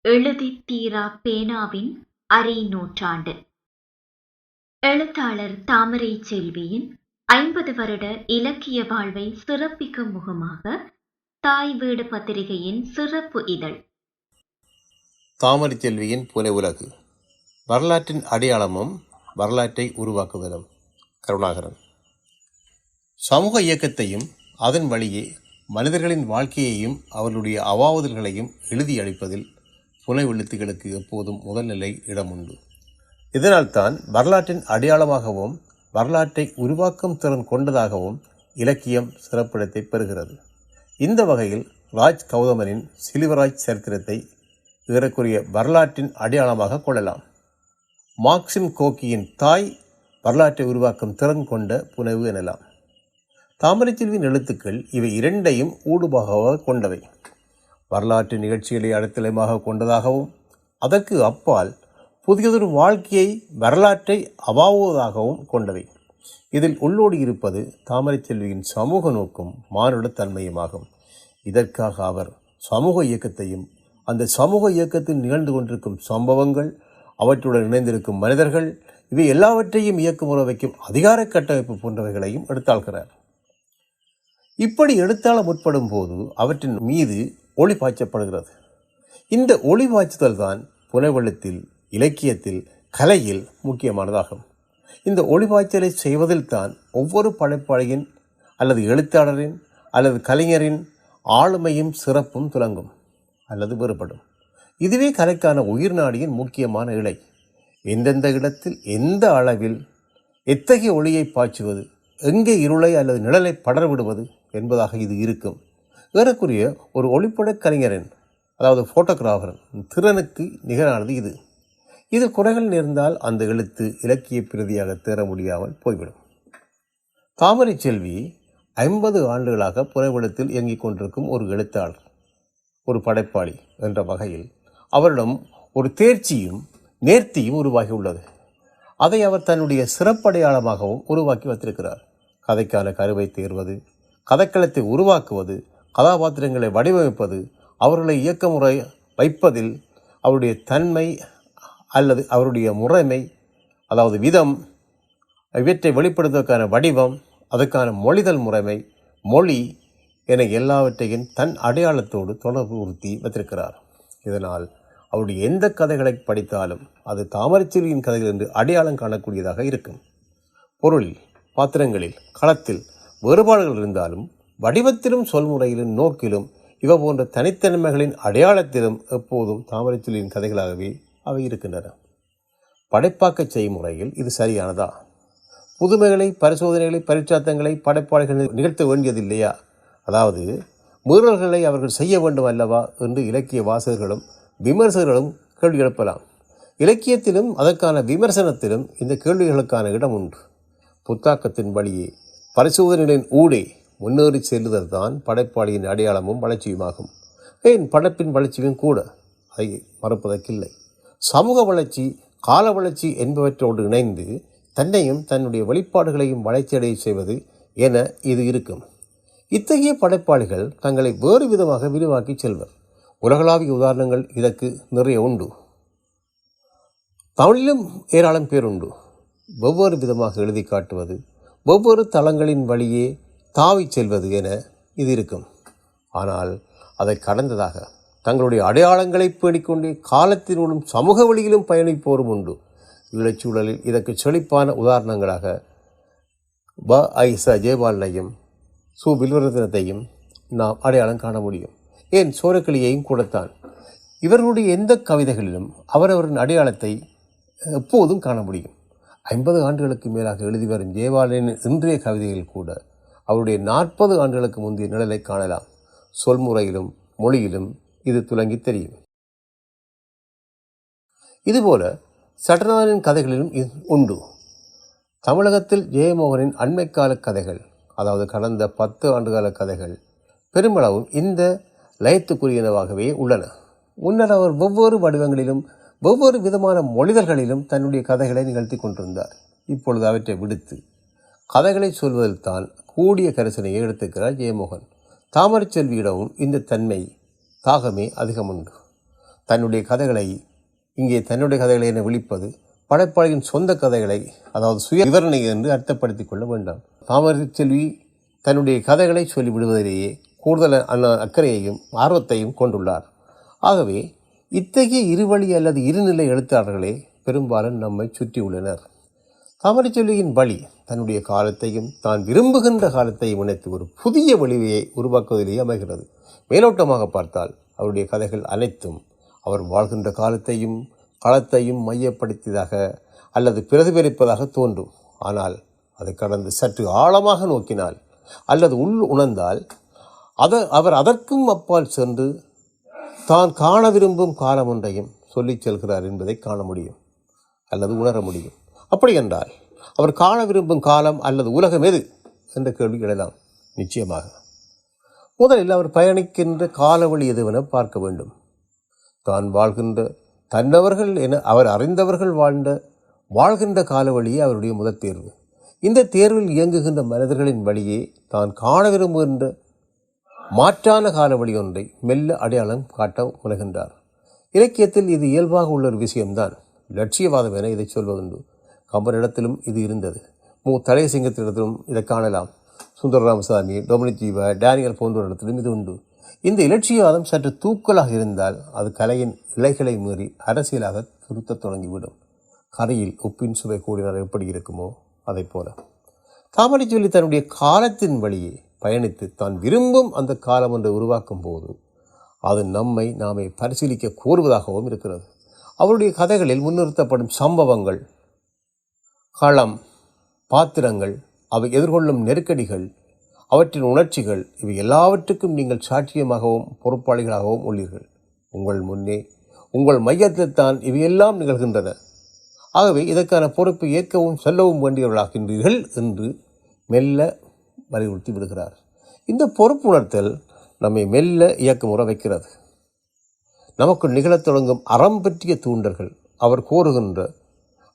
எழுதித் தீரா பேனாவின் அரை நூற்றாண்டு. எழுத்தாளர் தாமரை செல்வியின் ஐம்பது வருட இலக்கிய வாழ்வை சிறப்பிக்கும் முகமாக தாய் வீடு பத்திரிகையின் சிறப்பு இதழ். தாமரை செல்வியின் புலை உலகு. வரலாற்றின் அடையாளமும் வரலாற்றை உருவாக்குவதும் கருணாகரன். சமூக இயக்கத்தையும் அதன் வழியே மனிதர்களின் வாழ்க்கையையும் அவர்களுடைய அவாவுதல்களையும் எழுதி அளிப்பதில் புனை எழுத்துக்களுக்கு எப்போதும் முதல்நிலை இடம் உண்டு இதனால்தான் வரலாற்றின் அடையாளமாகவும் வரலாற்றை உருவாக்கும் திறன் கொண்டதாகவும் இலக்கியம் சிறப்பிடத்தை பெறுகிறது. இந்த வகையில் ராஜ் கௌதமனின் சிலிவராஜ் சரித்திரத்தை இதற்குரிய வரலாற்றின் அடையாளமாக கொள்ளலாம். மார்க்சிம் கோக்கியின் தாய் வரலாற்றை உருவாக்கும் திறன் கொண்ட புனைவு எனலாம். தாமரைச்செல்வியின் எழுத்துக்கள் இவை இரண்டையும் ஊடுபாக கொண்டவை. வரலாற்று நிகழ்ச்சிகளை அடித்தளமாக கொண்டதாகவும் அதற்கு அப்பால் புதியதொரு வாழ்க்கையை வரலாற்றை அவாவுவதாகவும் கொண்டவை. இதில் உள்ளோடு இருப்பது தாமரை செல்வியின் சமூக நோக்கும் மானுட தன்மையுமாகும். இதற்காக அவர் சமூக இயக்கத்தையும் அந்த சமூக இயக்கத்தில் நிகழ்ந்து கொண்டிருக்கும் சம்பவங்கள் அவற்றுடன் இணைந்திருக்கும் மனிதர்கள் இவை எல்லாவற்றையும் இயக்குமுறை வைக்கும் அதிகார கட்டமைப்பு போன்றவைகளையும் எடுத்தாள்கிறார். இப்படி எடுத்தாள முற்படும் போது அவற்றின் மீது ஒளி பாய்ச்சப்படுகிறது இந்த ஒளி பாய்ச்சுதல் தான் புனைவெழுத்தில் இலக்கியத்தில் கலையில் முக்கியமானதாகும். இந்த ஒளிபாய்ச்சலை செய்வதில் தான் ஒவ்வொரு படைப்பாளியின் அல்லது எழுத்தாளரின் அல்லது கலைஞரின் ஆளுமையும் சிறப்பும் துலங்கும் அல்லது வேறுபடும். இதுவே கலைக்கான உயிர் நாடியின் முக்கியமான இலை எந்தெந்த இடத்தில் எந்த அளவில் எத்தகைய ஒளியை பாய்ச்சுவது எங்கே இருளை அல்லது நிழலை படர்விடுவது என்பதாக இது இருக்கும். ஏறக்குரிய ஒரு ஒளிப்படக் கலைஞரின் அதாவது ஃபோட்டோகிராஃபரின் திறனுக்கு நிகரானது இது. இது குறைகள் நேர்ந்தால் அந்த எழுத்து இலக்கிய பிரதியாக தேர முடியாமல் போய்விடும். தாமரை செல்வி ஐம்பது ஆண்டுகளாக புனைவெழுத்தில் இயங்கிக் கொண்டிருக்கும் ஒரு எழுத்தாளர் ஒரு படைப்பாளி என்ற வகையில் அவரிடம் ஒரு தேர்ச்சியும் நேர்த்தியும் உருவாகி உள்ளது அதை அவர் தன்னுடைய சிறப்படையாளமாகவும் உருவாக்கி வைத்திருக்கிறார். கதைக்கான கருவை தேர்வது கதைக்களத்தை உருவாக்குவது கதாபாத்திரங்களை வடிவமைப்பது அவர்களை இயக்க முறை வைப்பதில் அவருடைய தன்மை அல்லது அவருடைய முறைமை அதாவது விதம் இவற்றை வெளிப்படுத்துவதற்கான வடிவம் அதற்கான மொழிதல் முறைமை மொழி என எல்லாவற்றையும் தன் அடையாளத்தோடு தொடர்பு உறுத்தி வைத்திருக்கிறார். இதனால் அவருடைய எந்த கதைகளை படித்தாலும் அது தாமரைச்செல்வியின் கதைகள் என்று அடையாளம் காணக்கூடியதாக இருக்கும். பொருளில் பாத்திரங்களில் களத்தில் வேறுபாடுகள் இருந்தாலும் வடிவத்திலும் சொல்முறையிலும் நோக்கிலும் இவ போன்ற தனித்தன்மைகளின் அடையாளத்திலும் எப்போதும் தாமரைச்செல்வியின் கதைகளாகவே அவை இருக்கின்றன. படைப்பாக்க செய்முறையில் இது சரியானதா? புதுமைகளை பரிசோதனைகளை பரிச்சாத்தங்களை படைப்பாளிகள் நிகழ்த்த வேண்டியதில்லையா அதாவது மீறல்களை அவர்கள் செய்ய வேண்டும் அல்லவா என்று இலக்கிய வாசகர்களும் விமர்சகர்களும் கேள்வி எழுப்பலாம். இலக்கியத்திலும் அதற்கான விமர்சனத்திலும் இந்த கேள்விகளுக்கான இடம் உண்டு. புத்தாக்கத்தின் வழியே பரிசோதனைகளின் ஊடே முன்னேறி செல்லுதல் தான் படைப்பாளியின் அடையாளமும் வளர்ச்சியுமாகும். ஏன் படைப்பின் வளர்ச்சியும் கூட? அதை மறுப்பதற்கில்லை. சமூக வளர்ச்சி கால வளர்ச்சி என்பவற்றோடு இணைந்து தன்னையும் தன்னுடைய வெளிப்பாடுகளையும் வளர்ச்சியடைய செய்வது என இது இருக்கும். இத்தகைய படைப்பாளிகள் தங்களை வேறு விதமாக விரிவாக்கி செல்வர். உலகளாவிய உதாரணங்கள் இதற்கு நிறைய உண்டு. தமிழிலும் ஏராளம் பேர் உண்டு. வெவ்வேறு விதமாக எழுதி காட்டுவது வெவ்வேறு தளங்களின் வழியே தாவி செல்வது என இது இருக்கும். ஆனால் அதை கடந்ததாக தங்களுடைய அடையாளங்களை பேடிக்கொண்டே காலத்தினூடும் சமூக வழியிலும் பயணிப்போரும் உண்டு. ஈழச்சூழலில் இதற்கு செழிப்பான உதாரணங்களாக ப ஐ ச ஜெயபாலனையும் சு வில்வரதனத்தையும் நாம் அடையாளம் காண முடியும். ஏன்? சோரக்கிளியையும் கூடத்தான். இவர்களுடைய எந்த கவிதைகளிலும் அவரவரின் அடையாளத்தை எப்போதும் காண முடியும். ஐம்பது ஆண்டுகளுக்கு மேலாக எழுதி வரும் ஜெயபாலனின் இன்றைய கவிதைகள் கூட அவருடைய நாற்பது ஆண்டுகளுக்கு முந்தைய நிழலை காணலாம். சொல்முறையிலும் மொழியிலும் இது துலங்கி தெரியும். இதுபோல சட்டநாதனின் கதைகளிலும் இது உண்டு. தமிழகத்தில் ஜெயமோகனின் அண்மைக்கால கதைகள் அதாவது கடந்த பத்து ஆண்டுகால கதைகள் பெருமளவும் இந்த லயத்துக்குரியனவாகவே உள்ளன. முன்னர் அவர் ஒவ்வொரு வடிவங்களிலும் ஒவ்வொரு விதமான மொழிதல்களிலும் தன்னுடைய கதைகளை நிகழ்த்தி கொண்டிருந்தார். இப்பொழுது அவற்றை விடுத்து கதைகளை சொல்வதில் தான் கூடிய கரிசனையை எடுத்துக்கிறார் ஜெயமோகன். தாமரைச் செல்வியிடமும் இந்த தன்மை தாகமே அதிகம் உண்டு. தன்னுடைய கதைகளை இங்கே தன்னுடைய கதைகளை என விழிப்பது படைப்பாளியின் சொந்த கதைகளை அதாவது சுய விவரணை என்று அர்த்தப்படுத்திக் கொள்ள வேண்டாம். தாமரை செல்வி தன்னுடைய கதைகளை சொல்லிவிடுவதிலேயே கூடுதல் அ- அக்கறையையும் ஆர்வத்தையும் கொண்டுள்ளார். ஆகவே இத்தகைய இருவழி அல்லது இருநிலை எழுத்தாளர்களே பெரும்பாலும் நம்மை சுற்றியுள்ளனர். தாமரைச்சொல்லியின் வழி தன்னுடைய காலத்தையும் தான் விரும்புகின்ற காலத்தையும் இணைத்து ஒரு புதிய வழிவையை உருவாக்குவதிலேயே அமைகிறது. மேலோட்டமாக பார்த்தால் அவருடைய கதைகள் அனைத்தும் அவர் வாழ்கின்ற காலத்தையும் களத்தையும் மையப்படுத்தியதாக அல்லது பிரதிபலிப்பதாக தோன்றும். ஆனால் அதை கடந்து சற்று ஆழமாக நோக்கினால் அல்லது உள் உணர்ந்தால் அத அவர் அதற்கும் அப்பால் சென்று தான் காண விரும்பும் காலம் ஒன்றையும் சொல்லிச் செல்கிறார் என்பதை காண முடியும் அல்லது உணர முடியும். அப்படி என்றால் அவர் காண விரும்பும் காலம் அல்லது உலகம் எது? என்ற கேள்வி எழலாம் நிச்சயமாக முதலில் அவர் பயணிக்கின்ற காலவழி எதுவென பார்க்க வேண்டும். தான் வாழ்கின்ற தன்னவர்கள் என அவர் அறிந்தவர்கள் வாழ்ந்த வாழ்கின்ற காலவழியே அவருடைய முதல் தேர்வு. இந்த தேர்வில் இயங்குகின்ற மனிதர்களின் வழியே தான் காண விரும்புகின்ற மாற்றான காலவழி ஒன்றை மெல்ல அடையாளம் காட்ட முனைகின்றார் இலக்கியத்தில் இது இயல்பாக உள்ள ஒரு விஷயம்தான். லட்சியவாதம் என இதை சொல்வதுண்டு. கம்பனிடத்திலும் இது இருந்தது. மு. தலையசிங்கத்திடத்திலும் இதை காணலாம். சுந்தர ராமசாமி டொமினிக் ஜீவா டேனியல் போன்றவரிடத்திலும் இது உண்டு. இந்த இலட்சியவாதம் சற்று தூக்கலாக இருந்தால் அது கலையின் இலைகளை மீறி அரசியலாக துருத்தத் தொடங்கிவிடும். கரையில் உப்பின் சுவை கூடினால் எப்படி இருக்குமோ அதைப் போல. தாமரைச்சொல்லி தன்னுடைய காலத்தின் வழியே பயணித்து தான் விரும்பும் அந்த காலம் ஒன்றை உருவாக்கும் போது அது நம்மை நாமே பரிசீலிக்க கோருவதாகவும் இருக்கிறது. அவருடைய கதைகளில் முன்னிறுத்தப்படும் சம்பவங்கள் களம் பாத்திரங்கள் அவை எதிர்கொள்ளும் நெருக்கடிகள் அவற்றின் உணர்ச்சிகள் இவை எல்லாவற்றுக்கும் நீங்கள் சாட்சியமாகவும் பொறுப்பாளிகளாகவும் உள்ளீர்கள். உங்கள் முன்னே உங்கள் மையத்தில் தான் இவையெல்லாம் நிகழ்கின்றன. ஆகவே இதற்கான பொறுப்பை ஏற்கவும் சொல்லவும் வேண்டியவர்களாகின்றீர்கள் என்று மெல்ல வலியுறுத்தி விடுகிறார். இந்த பொறுப்புணர்த்தல் நம்மை மெல்ல இயக்கமுற வைக்கிறது. நமக்கு நிகழத் தொடங்கும் அறம் பற்றிய தூண்டல்கள் அவர் கோருகின்ற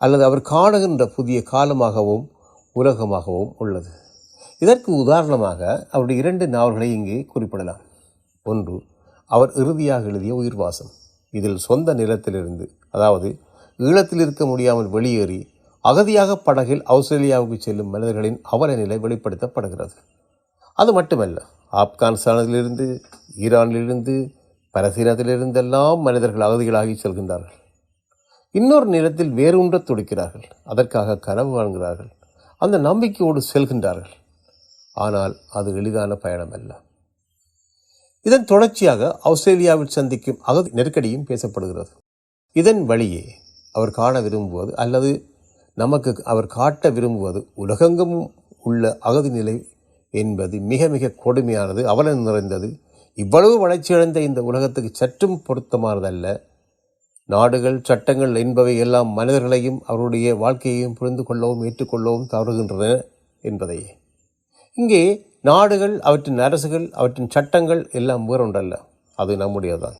அல்லது அவர் காணுகின்ற புதிய காலமாகவும் உலகமாகவும் உள்ளது. இதற்கு உதாரணமாக அவருடைய இரண்டு நாவல்களை இங்கே குறிப்பிடலாம். ஒன்று அவர் இறுதியாக எழுதிய உயிர்வாசம். இதில் சொந்த நிலத்திலிருந்து அதாவது ஈழத்தில் இருக்க முடியாமல் வெளியேறி அகதியாக படகில் ஆஸ்திரேலியாவுக்கு செல்லும் மனிதர்களின் அவல நிலை வெளிப்படுத்தப்படுகிறது. அது மட்டுமல்ல ஆப்கானிஸ்தானிலிருந்து ஈரானிலிருந்து பலசீனத்திலிருந்தெல்லாம் மனிதர்கள் அகதிகளாகி செல்கின்றார்கள். இன்னொரு நிலத்தில் வேரூன்றத் துடிக்கிறார்கள். அதற்காக கனவு வாழ்கிறார்கள் அந்த நம்பிக்கையோடு செல்கின்றார்கள். ஆனால் அது எளிதான பயணம் அல்ல இதன் தொடர்ச்சியாக ஆஸ்திரேலியாவில் சந்திக்கும் அகதி நெருக்கடியும் பேசப்படுகிறது. இதன் வழியே அவர் காண விரும்புவது அல்லது நமக்கு அவர் காட்ட விரும்புவது உலகெங்கும் உள்ள அகதி நிலை என்பது மிக மிக கொடுமையானது அவலம் நிறைந்தது இவ்வளவு வளர்ச்சியடைந்த இந்த உலகத்துக்கு சற்றும் பொருத்தமானதல்ல. நாடுகள் சட்டங்கள் என்பவை எல்லாம் மனிதர்களையும் அவருடைய வாழ்க்கையையும் புரிந்து கொள்ளவும் ஏற்றுக்கொள்ளவும் தவறுகின்றன என்பதையே இங்கே நாடுகள் அவற்றின் அரசுகள் அவற்றின் சட்டங்கள் எல்லாம் வேறொன்றல்ல. அது நம்முடையதான்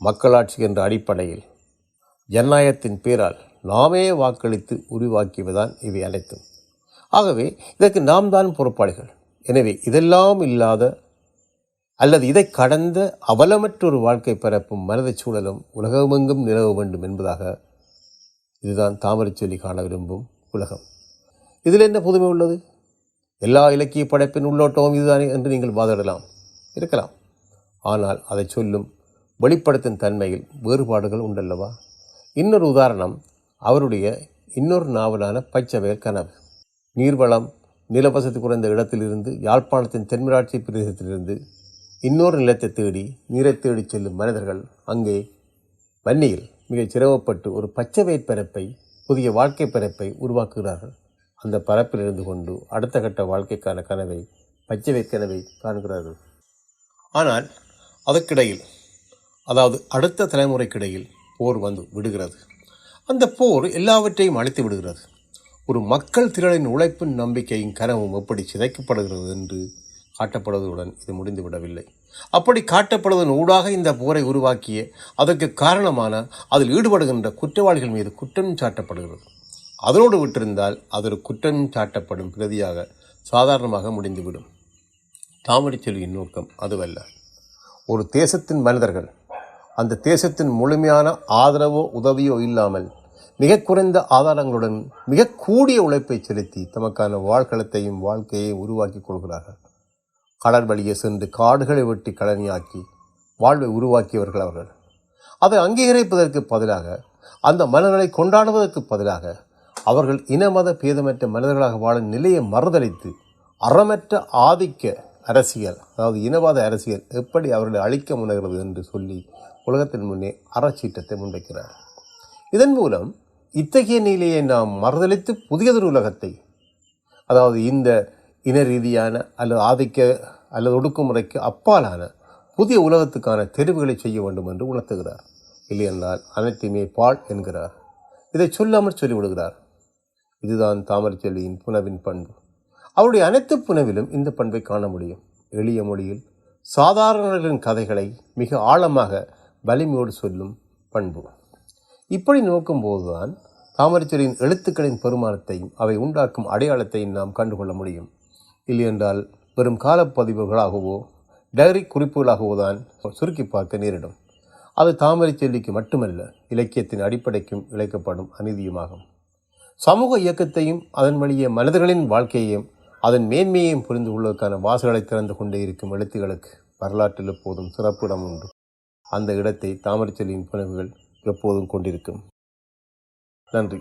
மக்களாட்சி என்ற அடிப்படையில் ஜனநாயகத்தின் பேரால் நாமே வாக்களித்து உருவாக்கியவைதான் இவை அனைத்தும். ஆகவே இதற்கு நாம் தான் பொறுப்பாளிகள். எனவே இதெல்லாம் இல்லாத அல்லது இதை கடந்த அவலமற்றொரு வாழ்க்கை பரப்பும் மனதைச் சூழலும் உலகமெங்கும் நிலவ வேண்டும் என்பதாக இதுதான் தாமரைச் சொல்லி காண விரும்பும் உலகம். இதில் என்ன புதுமை உள்ளது? எல்லா இலக்கிய படைப்பின் உள்ளோட்டமும் இதுதானே என்று நீங்கள் வாதிடலாம் இருக்கலாம். ஆனால் அதை சொல்லும் வெளிப்படுத்தும் தன்மையில் வேறுபாடுகள் உண்டல்லவா? இன்னொரு உதாரணம் அவருடைய இன்னொரு நாவலான பச்சைவயல் கனவு. நீர்வளம் நிலவசதி குறைந்த இடத்திலிருந்து யாழ்ப்பாணத்தின் தென்மராட்சி பிரதேசத்திலிருந்து இன்னொரு நிலத்தை தேடி நீரை தேடி செல்லும் மனிதர்கள் அங்கே வன்னியில் மிகச் சிரமப்பட்டு ஒரு பச்சை பரப்பை புதிய வாழ்க்கை பரப்பை உருவாக்குகிறார்கள். அந்த பரப்பில் இருந்து கொண்டு அடுத்த கட்ட வாழ்க்கைக்கான கனவை பச்சை கனவை காண்கிறார்கள். ஆனால் அதற்கிடையில் அதாவது அடுத்த தலைமுறைக்கிடையில் போர் வந்து விடுகிறது. அந்த போர் எல்லாவற்றையும் அழைத்து விடுகிறது. ஒரு மக்கள் திரளின் உழைப்பின் நம்பிக்கையும் கனவும் எப்படி சிதைக்கப்படுகிறது என்று காட்டப்படுவதுடன் இது முடிந்து விடவில்லை. அப்படி காட்டப்படுவதன் ஊடாக இந்த போரை உருவாக்கிய அதற்கு காரணமான அதில் ஈடுபடுகின்ற குற்றவாளிகள் மீது குற்றம் சாட்டப்படுகிறது. அதனோடு விட்டிருந்தால் அது ஒரு குற்றம் சாட்டப்படும் பிரதியாக சாதாரணமாக முடிந்துவிடும். தாமரை செல்வியின் நோக்கம் அதுவல்ல. ஒரு தேசத்தின் மனிதர்கள் அந்த தேசத்தின் முழுமையான ஆதரவோ உதவியோ இல்லாமல் மிக குறைந்த ஆதாரங்களுடன் மிக கூடிய உழைப்பை செலுத்தி தமக்கான வாழ்களத்தையும் வாழ்க்கையையும் உருவாக்கி கொள்கிறார்கள். கடல் வழியே சென்று காடுகளை வெட்டி கடனியாக்கி வாழ்வை உருவாக்கியவர்கள் அவர்கள். அதை அங்கீகரிப்பதற்கு பதிலாக அந்த மனிதர்களை கொண்டாடுவதற்கு பதிலாக அவர்கள் இனமத பேதமற்ற மனிதர்களாக வாழும் நிலையை மறுதளித்து அறமற்ற ஆதிக்க அரசியல் அதாவது இனவாத அரசியல் எப்படி அவர்களை அழிக்க முனைகிறது என்று சொல்லி உலகத்தின் முன்னே அறச்சீட்டத்தை முன்வைக்கிறார். இதன் மூலம் இத்தகைய நிலையை நாம் மறுதளித்து புதியதொரு உலகத்தை அதாவது இந்த இன ரீதியான அல்லது ஆதிக்க அல்லது ஒடுக்குமுறைக்கு அப்பாலான புதிய உலகத்துக்கான தெரிவுகளை செய்ய வேண்டும் என்று உணர்த்துகிறார். இல்லையென்றால் அனைத்தையுமே பால் என்கிறார். இதை சொல்லாமல் சொல்லிவிடுகிறார். இதுதான் தாமரைச்செல்வியின் புனவின் பண்பு. அவருடைய அனைத்து புனவிலும் இந்த பண்பை காண முடியும். எளிய மொழியில் சாதாரணர்களின் கதைகளை மிக ஆழமாக வலிமையோடு சொல்லும் பண்பு. இப்படி நோக்கும்போதுதான் தாமரைச்செல்வியின் எழுத்துக்களின் பெருமானத்தையும் அவை உண்டாக்கும் அடையாளத்தையும் நாம் கண்டுகொள்ள முடியும். இல்லையென்றால் வெறும் காலப்பதிவுகளாகவோ டைரி குறிப்புகளாகவோ தான் சுருக்கி பார்க்க நேரிடும். அது தாமரைச் செல்லிக்கு மட்டுமல்ல இலக்கியத்தின் அடிப்படைக்கும் இழைக்கப்படும் அநீதியுமாகும். சமூக இயக்கத்தையும் அதன் வழியே மனிதர்களின் வாழ்க்கையையும் அதன் மேன்மையையும் புரிந்து கொள்வதற்கான வாசல்களை திறந்து கொண்டே இருக்கும் எழுத்துகளுக்கு வரலாற்றில் எப்போதும் சிறப்பு இடம் உண்டு. அந்த இடத்தை தாமரைச்செல்லியின் புனைவுகள் எப்போதும் கொண்டிருக்கும். நன்றி.